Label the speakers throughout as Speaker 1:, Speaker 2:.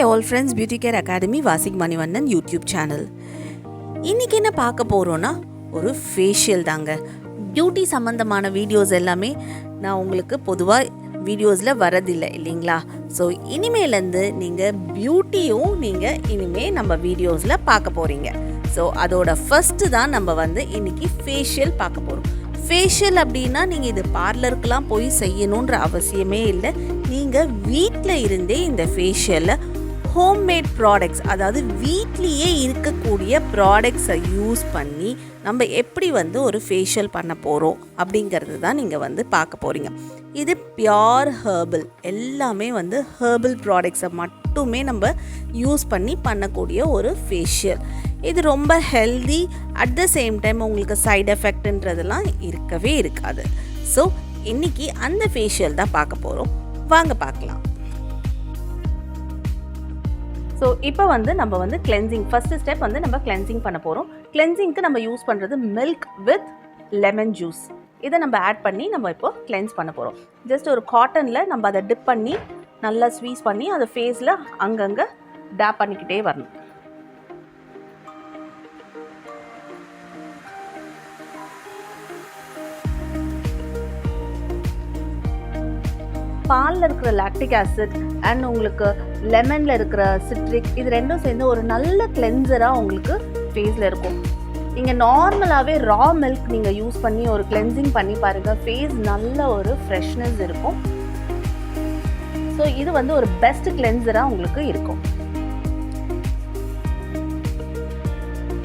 Speaker 1: Hi all friends beauty care academy Vasik Manivannan YouTube channel இன்றைக்கி என்ன பார்க்க போகிறோன்னா ஒரு ஃபேஷியல் தாங்க. பியூட்டி சம்மந்தமான வீடியோஸ் எல்லாமே நான் உங்களுக்கு பொதுவாக வீடியோஸில் வரதில்லை இல்லைங்களா? ஸோ இனிமேலேருந்து நீங்கள் பியூட்டியும் நீங்கள் இனிமேல் நம்ம வீடியோஸில் பார்க்க போகிறீங்க ஸோ அதோட ஃபஸ்ட்டு தான் நம்ம வந்து இன்னைக்கு ஃபேஷியல் பார்க்க போகிறோம் ஃபேஷியல் அப்படின்னா நீங்கள் இது பார்லருக்கெலாம் போய் செய்யணுன்ற அவசியமே இல்லை. நீங்கள் வீட்டில் இருந்தே இந்த ஃபேஷியலை ஹோம்மேட் ப்ராடக்ட்ஸ் அதாவது வீட்லேயே இருக்கக்கூடிய ப்ராடக்ட்ஸை யூஸ் பண்ணி நம்ம எப்படி வந்து ஒரு ஃபேஷியல் பண்ண போகிறோம் அப்படிங்கிறது தான் நீங்கள் வந்து பார்க்க போகிறீங்க இது பியோர் ஹேர்பல் எல்லாமே வந்து ஹேர்பல் ப்ராடக்ட்ஸை மட்டுமே நம்ம யூஸ் பண்ணி பண்ணக்கூடிய ஒரு ஃபேஷியல் இது ரொம்ப healthy at the same time உங்களுக்கு சைடு எஃபெக்ட்ன்றதெல்லாம் இருக்கவே இருக்காது. ஸோ இன்னைக்கு அந்த ஃபேஷியல் தான் பார்க்க போகிறோம் வாங்க பார்க்கலாம். ஸோ இப்போ வந்து நம்ம வந்து கிளென்சிங் ஃபர்ஸ்ட் ஸ்டெப் வந்து நம்ம கிளென்சிங் பண்ண போகிறோம் கிளென்சிங்க்கு நம்ம யூஸ் பண்ணுறது மில்க் வித் லெமன் ஜூஸ் இதை நம்ம ஆட் பண்ணி நம்ம இப்போ கிளென்ஸ் பண்ண போகிறோம் ஜஸ்ட் ஒரு காட்டனில் நம்ம அதை டிப் பண்ணி நல்லா ஸ்வீஸ் பண்ணி அதை ஃபேஸில் அங்கங்கே டேப் பண்ணிக்கிட்டே வரணும். பாலில் இருக்கிற லாக்டிக் ஆசிட் அண்ட் உங்களுக்கு லெமனில் இருக்கிற சிட்ரிக் இது ரெண்டும் சேர்ந்து ஒரு நல்ல கிளென்சராக உங்களுக்கு ஃபேஸில் இருக்கும். நீங்கள் நார்மலாகவே ரா மில்க் நீங்கள் யூஸ் பண்ணி ஒரு கிளென்சிங் பண்ணி பாருங்கள் ஃபேஸ் நல்ல ஒரு ஃப்ரெஷ்னஸ் இருக்கும். ஸோ இது வந்து ஒரு பெஸ்ட் கிளென்சராக உங்களுக்கு இருக்கும்.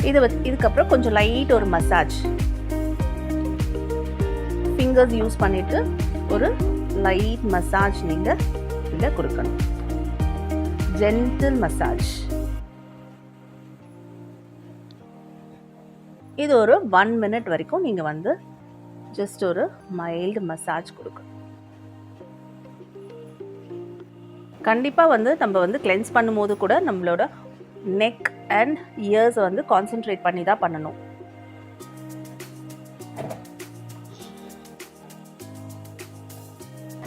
Speaker 1: இது இதுக்கப்புறம் கொஞ்சம் லைட் ஒரு மசாஜ் ஃபிங்கர்ஸ் யூஸ் பண்ணிவிட்டு ஒரு லைட் மசாஜ் நீங்கள் இதில் கொடுக்கணும். ஜென்டில் மசாஜ் இது ஒரு ஒன் மினிட் வரைக்கும் நீங்கள் வந்து ஜஸ்ட் ஒரு மைல்டு மசாஜ் கொடுக்கணும் கண்டிப்பாக வந்து நம்ம வந்து கிளென்ஸ் பண்ணும்போது கூட நம்மளோட நெக் அண்ட் இயர்ஸ் வந்து கான்சென்ட்ரேட் பண்ணி தான் பண்ணணும்.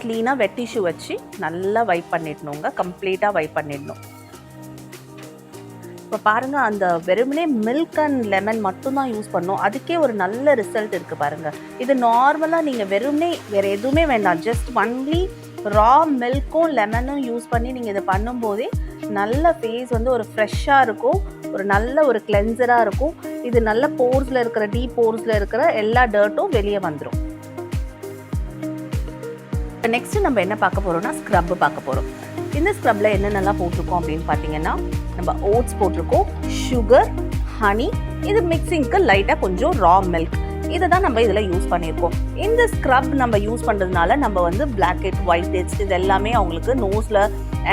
Speaker 1: க்ளீனாக வெட் டிஷ்யூ வச்சு நல்லா வைப் பண்ணிடணுங்க. கம்ப்ளீட்டாக வைப் பண்ணிடணும். இப்போ பாருங்கள் அந்த வெறுமனே மில்க் அண்ட் லெமன் மட்டும்தான் யூஸ் பண்ணோம். அதுக்கே ஒரு நல்ல ரிசல்ட் இருக்குது பாருங்கள் இது நார்மலாக நீங்கள் வெறுமனே வேறு எதுவுமே வேண்டாம். ஜஸ்ட் ஒன்லி ரா மில்க்கும் லெமனும் யூஸ் பண்ணி நீங்கள் இதை பண்ணும்போதே நல்ல ஃபேஸ் வந்து ஒரு ஃப்ரெஷ்ஷாக இருக்கும். ஒரு நல்ல ஒரு கிளென்சராக இருக்கும். இது நல்ல போர்ஸில் இருக்கிற டீப் போர்ஸில் இருக்கிற எல்லா டர்ட்டும் வெளியே வந்துடும் நெக்ஸ்ட்டு நம்ம என்ன பார்க்க போகிறோம்னா ஸ்க்ரப்பு பார்க்க போகிறோம் இந்த ஸ்க்ரப்பில் என்னென்னலாம் போட்டிருக்கோம் அப்படின்னு பார்த்தீங்கன்னா நம்ம ஓட்ஸ் போட்டிருக்கோம் சுகர் ஹனி இது மிக்சிங்க்கு லைட்டாக கொஞ்சம் ரா மில்க் இதை தான் நம்ம இதில் யூஸ் பண்ணியிருக்கோம். இந்த ஸ்க்ரப் நம்ம யூஸ் பண்ணுறதுனால நம்ம வந்து பிளாக் ஹெட் ஒயிட் ஹெட்ஸ் இது எல்லாமே அவங்களுக்கு நோஸில்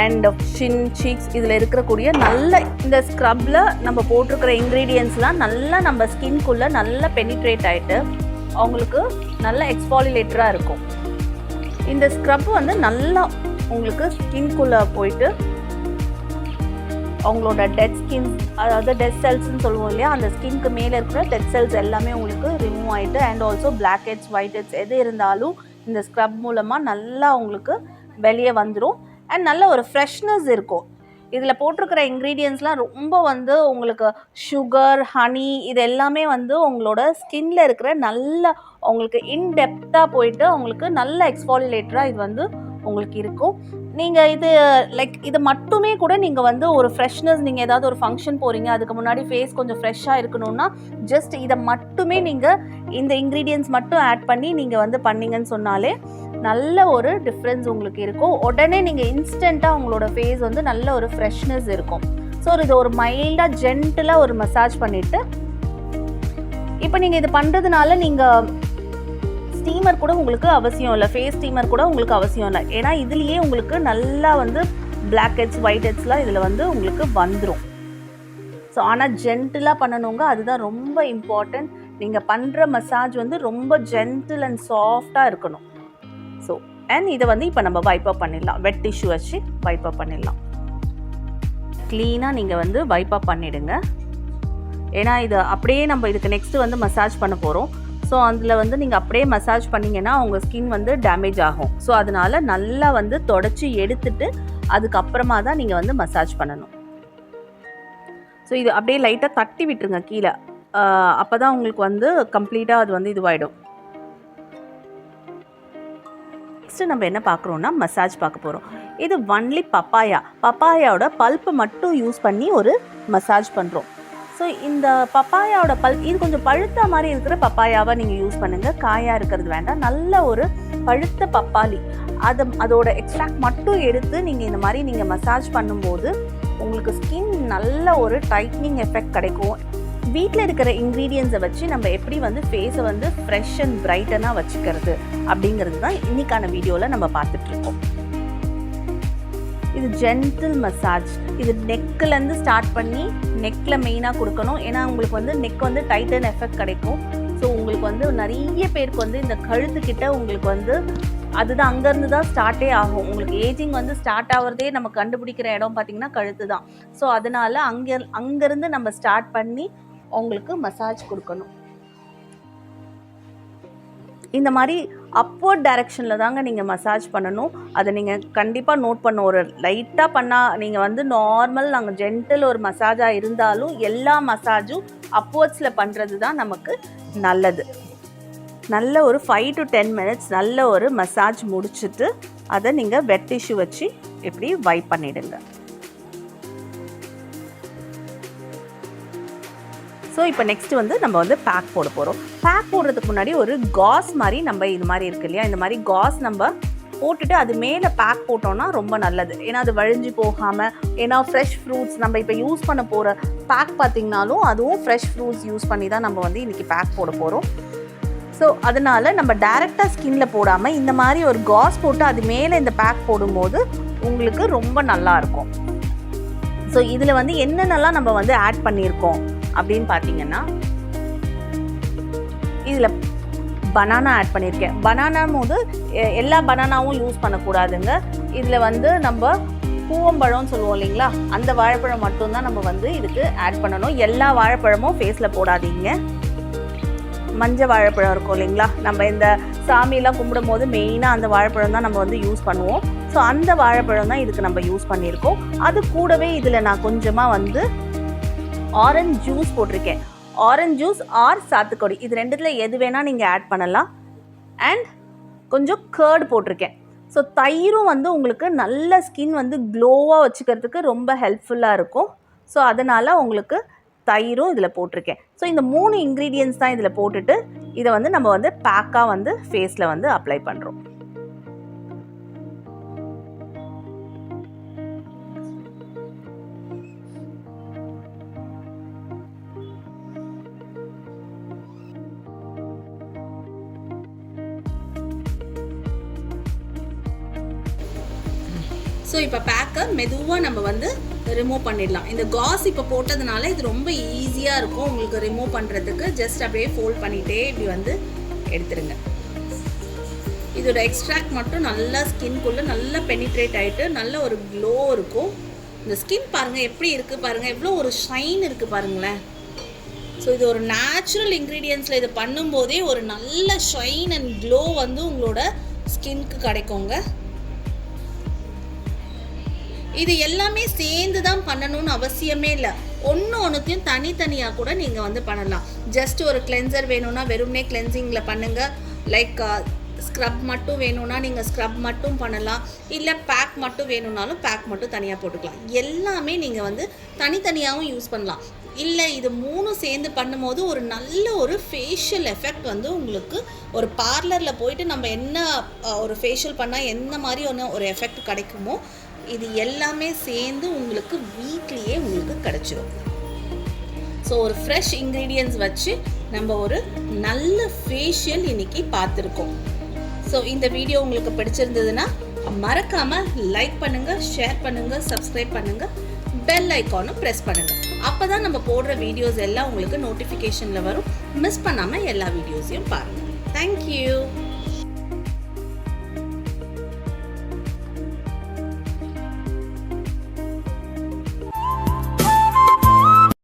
Speaker 1: அண்ட் ஷின் சீக்ஸ் இதில் இருக்கக்கூடிய நல்ல இந்த ஸ்க்ரப்பில் நம்ம போட்டிருக்கிற இன்க்ரீடியன்ஸ்லாம் நல்லா நம்ம ஸ்கின்குள்ளே நல்லா பெனிட்ரேட் ஆகிட்டு அவங்களுக்கு நல்ல எக்ஸ்பாலிலேட்டராக இருக்கும். இந்த ஸ்க்ரப் வந்து நல்லா உங்களுக்கு ஸ்கின்குள்ளே போயிட்டு அவங்களோட டெட் ஸ்கின் அதாவது டெட் செல்ஸ்ன்னு சொல்லுவோம் இல்லையா அந்த ஸ்கின்க்கு மேலே இருக்கிற டெட் செல்ஸ் எல்லாமே உங்களுக்கு ரிமூவ் ஆகிட்டு and also blackheads whiteheads எது இருந்தாலும் இந்த ஸ்க்ரப் மூலமாக நல்லா உங்களுக்கு வெளியே வந்துடும் அண்ட் நல்ல ஒரு ஃப்ரெஷ்னஸ் இருக்கும். இதில் போட்டிருக்கிற இன்க்ரீடியன்ஸ்லாம் ரொம்ப வந்து உங்களுக்கு சுகர் ஹனி இது எல்லாமே வந்து உங்களோட ஸ்கின்ல இருக்கிற நல்ல உங்களுக்கு இன்டெப்த்தாக போயிட்டு உங்களுக்கு நல்ல எக்ஸ்பாலிலேட்டராக இது வந்து உங்களுக்கு இருக்கும். நீங்கள் இது லைக் இது மட்டுமே கூட நீங்கள் வந்து ஒரு ஃப்ரெஷ்னஸ் நீங்கள் ஏதாவது ஒரு ஃபங்க்ஷன் போகிறீங்க அதுக்கு முன்னாடி ஃபேஸ் கொஞ்சம் ஃப்ரெஷ்ஷாக இருக்கணும்னா ஜஸ்ட் இதை மட்டுமே நீங்கள் இந்த இன்க்ரீடியன்ஸ் மட்டும் ஆட் பண்ணி நீங்கள் வந்து பண்ணீங்கன்னு சொன்னாலே நல்ல ஒரு டிஃப்ரென்ஸ் உங்களுக்கு இருக்கும். உடனே நீங்கள் இன்ஸ்டண்ட்டாக உங்களோட ஃபேஸ் வந்து நல்ல ஒரு ஃப்ரெஷ்னஸ் இருக்கும். ஸோ இது ஒரு மைல்டாக ஜென்டிலாக ஒரு மசாஜ் பண்ணிவிட்டு இப்போ நீங்கள் இது பண்ணுறதுனால நீங்கள் ஸ்டீமர் கூட உங்களுக்கு அவசியம் இல்லை. ஃபேஸ் ஸ்டீமர் கூட உங்களுக்கு அவசியம் இல்லை. ஏன்னா இதுலேயே உங்களுக்கு நல்லா வந்து பிளாக் ஹெட்ஸ் ஒயிட் ஹெட்ஸ்லாம் இதில் வந்து உங்களுக்கு வந்துடும் ஸோ ஆனால் ஜென்டிலாக பண்ணணுங்க. அதுதான் ரொம்ப இம்பார்ட்டண்ட் நீங்கள் பண்ணுற மசாஜ் வந்து ரொம்ப ஜென்டில் அண்ட் சாஃப்டாக இருக்கணும். ஸோ அண்ட் இதை வந்து இப்போ நம்ம வைப்பப் பண்ணிடலாம். வெட் டிஷ்யூ வச்சு வைப்பப் பண்ணிடலாம். க்ளீனாக நீங்கள் வந்து வைப்பப் பண்ணிவிடுங்க ஏன்னா இது அப்படியே நம்ம இதுக்கு நெக்ஸ்ட்டு வந்து மசாஜ் பண்ண போகிறோம் ஸோ அதில் வந்து நீங்கள் அப்படியே மசாஜ் பண்ணிங்கன்னா உங்கள் ஸ்கின் வந்து டேமேஜ் ஆகும். ஸோ அதனால நல்லா வந்து தொடச்சி எடுத்துட்டு அதுக்கப்புறமா தான் நீங்கள் வந்து மசாஜ் பண்ணணும். ஸோ இது அப்படியே லைட்டாக தட்டி விட்டுருங்க கீழே. அப்போ தான் உங்களுக்கு வந்து கம்ப்ளீட்டாக அது வந்து இதுவாகிடும் நெக்ஸ்ட்டு நம்ம என்ன பார்க்குறோன்னா மசாஜ் பார்க்க போகிறோம் இது ஒன்லி பப்பாயா பப்பாயாவோட பல்ப்பு மட்டும் யூஸ் பண்ணி ஒரு மசாஜ் பண்ணுறோம் ஸோ இந்த பப்பாயாவோட பல் இது கொஞ்சம் பழுத்த மாதிரி இருக்கிற பப்பாயாவை நீங்கள் யூஸ் பண்ணுங்கள் காயாக இருக்கிறது வேண்டாம். நல்ல ஒரு பழுத்த பப்பாளி. அதை அதோட எக்ஸ்ட்ராக்ட் மட்டும் எடுத்து நீங்கள் இந்த மாதிரி நீங்கள் மசாஜ் பண்ணும்போது உங்களுக்கு ஸ்கின் நல்ல ஒரு டைட்னிங் எஃபெக்ட் கிடைக்கும். வீட்டில் இருக்கிற இன்க்ரீடியன்ஸை வச்சு நம்ம எப்படி வந்து ஃபேஸை வந்து ஃப்ரெஷ் அண்ட் பிரைட்டனாக வச்சுக்கிறது அப்படிங்கிறது தான் இன்னைக்கான வீடியோவில் நம்ம பார்த்துட்ருக்கோம் இது ஜென்டில் மசாஜ் இது நெக்கிலேருந்து ஸ்டார்ட் பண்ணி நெக்கில் மெயினாக கொடுக்கணும். ஏன்னா உங்களுக்கு வந்து நெக் வந்து டைட்டன் எஃபெக்ட் கிடைக்கும். ஸோ உங்களுக்கு வந்து நிறைய பேருக்கு வந்து இந்த கழுத்துக்கிட்ட உங்களுக்கு வந்து அதுதான் அங்கேருந்து தான் ஸ்டார்ட்டே ஆகும். உங்களுக்கு ஏஜிங் வந்து ஸ்டார்ட் ஆகிறதே நம்ம கண்டுபிடிக்கிற இடம் பார்த்திங்கன்னா கழுத்து தான். ஸோ அதனால் அங்கே அங்கேருந்து நம்ம ஸ்டார்ட் பண்ணி உங்களுக்கு மசாஜ் கொடுக்கணும். இந்த மாதிரி அப்வர்ட் டைரக்ஷனில் தாங்க நீங்கள் மசாஜ் பண்ணணும். அதை நீங்கள் கண்டிப்பாக நோட் பண்ண ஒரு லைட்டாக பண்ணால் நீங்கள் வந்து நார்மல் நாங்கள் ஜென்டில் ஒரு மசாஜாக இருந்தாலும் எல்லா மசாஜும் அப்வர்ட்ஸில் பண்ணுறது தான் நமக்கு நல்லது. நல்ல ஒரு ஃபைவ் டு டென் மினிட்ஸ் நல்ல ஒரு மசாஜ் முடிச்சுட்டு அதை நீங்கள் வெட் டிஷ்யூ வச்சு இப்படி வைப் பண்ணிவிடுங்க ஸோ இப்போ நெக்ஸ்ட்டு வந்து நம்ம வந்து பேக் போட போகிறோம் பேக் போடுறதுக்கு முன்னாடி ஒரு காஸ் மாதிரி நம்ம இது மாதிரி இருக்கு இல்லையா? இந்த மாதிரி காஸ் நம்ம போட்டுட்டு அது மேலே பேக் போட்டோம்னா ரொம்ப நல்லது. ஏன்னா அது வழிஞ்சு போகாமல் ஏன்னா ஃப்ரெஷ் ஃப்ரூட்ஸ் நம்ம இப்போ யூஸ் பண்ண போகிற பேக் பார்த்திங்கனாலும் அதுவும் ஃப்ரெஷ் ஃப்ரூட்ஸ் யூஸ் பண்ணி தான் நம்ம வந்து இன்றைக்கி பேக் போட போகிறோம் ஸோ அதனால் நம்ம டேரெக்டாக ஸ்கின்ல போடாமல் இந்த மாதிரி ஒரு காஸ் போட்டு அது மேலே இந்த பேக் போடும்போது உங்களுக்கு ரொம்ப நல்லாயிருக்கும் ஸோ இதில் வந்து என்னென்னலாம் நம்ம வந்து ஆட் பண்ணியிருக்கோம்? அப்படின்னு பார்த்தீங்கன்னா இதில் பனானா ஆட் பண்ணியிருக்கேன் பனானாம் போது எ- எல்லா பனானாவும் யூஸ் பண்ணக்கூடாதுங்க. இதில் வந்து நம்ம பூவம்பழம்னு சொல்லுவோம் இல்லைங்களா? அந்த வாழைப்பழம் மட்டும்தான் நம்ம வந்து இதுக்கு ஆட் பண்ணணும். எல்லா வாழைப்பழமும் ஃபேஸில் போடாதீங்க. மஞ்சள் வாழைப்பழம் இருக்கும் இல்லைங்களா? நம்ம இந்த சாமியெல்லாம் கும்பிடும் போது மெயினாக அந்த வாழைப்பழம் தான் நம்ம வந்து யூஸ் பண்ணுவோம். ஸோ அந்த வாழைப்பழம் தான் இதுக்கு நம்ம யூஸ் பண்ணியிருக்கோம். அது கூடவே இதில் நான் கொஞ்சமாக வந்து ஆரஞ்ச் ஜூஸ் போட்டிருக்கேன். ஆரஞ்ச் ஜூஸ் ஆர் சாத்துக்கொடி. இது ரெண்டுத்தில் எது வேணால் நீங்கள் ஆட் பண்ணலாம். அண்ட் கொஞ்சம் கேர்டு போட்டிருக்கேன். ஸோ தயிரும் வந்து உங்களுக்கு நல்ல ஸ்கின் வந்து க்ளோவாக வச்சுக்கிறதுக்கு ரொம்ப ஹெல்ப்ஃபுல்லாக இருக்கும். ஸோ அதனால் உங்களுக்கு தயிரும் இதில் போட்டிருக்கேன். ஸோ இந்த மூணு இன்க்ரீடியன்ஸ் தான் இதில் போட்டுட்டு இதை வந்து நம்ம வந்து பேக்காக வந்து ஃபேஸில் வந்து அப்ளை பண்ணுறோம் ஸோ இப்போ பேக்கை மெதுவாக நம்ம வந்து ரிமூவ் பண்ணிடலாம். இந்த காஸ் இப்போ போட்டதுனால இது ரொம்ப ஈஸியாக இருக்கும். உங்களுக்கு ரிமூவ் பண்ணுறதுக்கு ஜஸ்ட் அப்படியே ஃபோல்ட் பண்ணிகிட்டே இப்படி வந்து எடுத்துருங்க. இதோட எக்ஸ்ட்ராக்ட் மட்டும் நல்லா ஸ்கின்குள்ளே நல்லா பெனிட்ரேட் ஆகிட்டு நல்ல ஒரு க்ளோ இருக்கும். இந்த ஸ்கின் பாருங்கள் எப்படி இருக்குது பாருங்கள் எவ்வளோ ஒரு ஷைன் இருக்குது பாருங்களேன். ஸோ இது ஒரு நேச்சுரல் இன்க்ரீடியன்ஸில் இது பண்ணும்போதே ஒரு நல்ல ஷைன் அண்ட் க்ளோ வந்து உங்களோட ஸ்கின்க்கு கிடைக்குங்க. இது எல்லாமே சேர்ந்து தான் பண்ணணும்னு அவசியமே இல்லை. ஒன்று ஒன்றுத்தையும் தனித்தனியாக கூட நீங்கள் வந்து பண்ணலாம். ஜஸ்ட் ஒரு கிளென்சர் வேணும்னா வெறும்னே கிளென்சிங்கில் பண்ணுங்கள் லைக் ஸ்க்ரப் மட்டும் வேணும்னா நீங்கள் ஸ்க்ரப் மட்டும் பண்ணலாம். இல்லை பேக் மட்டும் வேணும்னாலும் பேக் மட்டும் தனியாக போட்டுக்கலாம். எல்லாமே நீங்கள் வந்து தனித்தனியாகவும் யூஸ் பண்ணலாம். இல்லை இது மூணும் சேர்ந்து பண்ணும்போது ஒரு நல்ல ஒரு ஃபேஷியல் எஃபெக்ட் வந்து உங்களுக்கு ஒரு பார்லரில் போயிட்டு நம்ம என்ன ஒரு ஃபேஷியல் பண்ணால் என்ன மாதிரி ஒன்று ஒரு எஃபெக்ட் கிடைக்குமோ இது எல்லாமே சேர்ந்து உங்களுக்கு வீட்லேயே உங்களுக்கு கிடச்சிரும். ஸோ ஒரு ஃப்ரெஷ் இன்க்ரீடியன்ஸ் வச்சு நம்ம ஒரு நல்ல ஃபேஷியல் இன்னைக்கு பார்த்துருக்கோம். ஸோ இந்த வீடியோ உங்களுக்கு பிடிச்சிருந்ததுன்னா மறக்காமல் லைக் பண்ணுங்கள் ஷேர் பண்ணுங்கள் சப்ஸ்கிரைப் பண்ணுங்கள் பெல் ஐக்கானும் ப்ரெஸ் பண்ணுங்கள் அப்போ தான் நம்ம போடுற வீடியோஸ் எல்லாம் உங்களுக்கு நோட்டிஃபிகேஷனில் வரும். மிஸ் பண்ணாமல் எல்லா வீடியோஸையும் பாருங்கள் தேங்க்யூ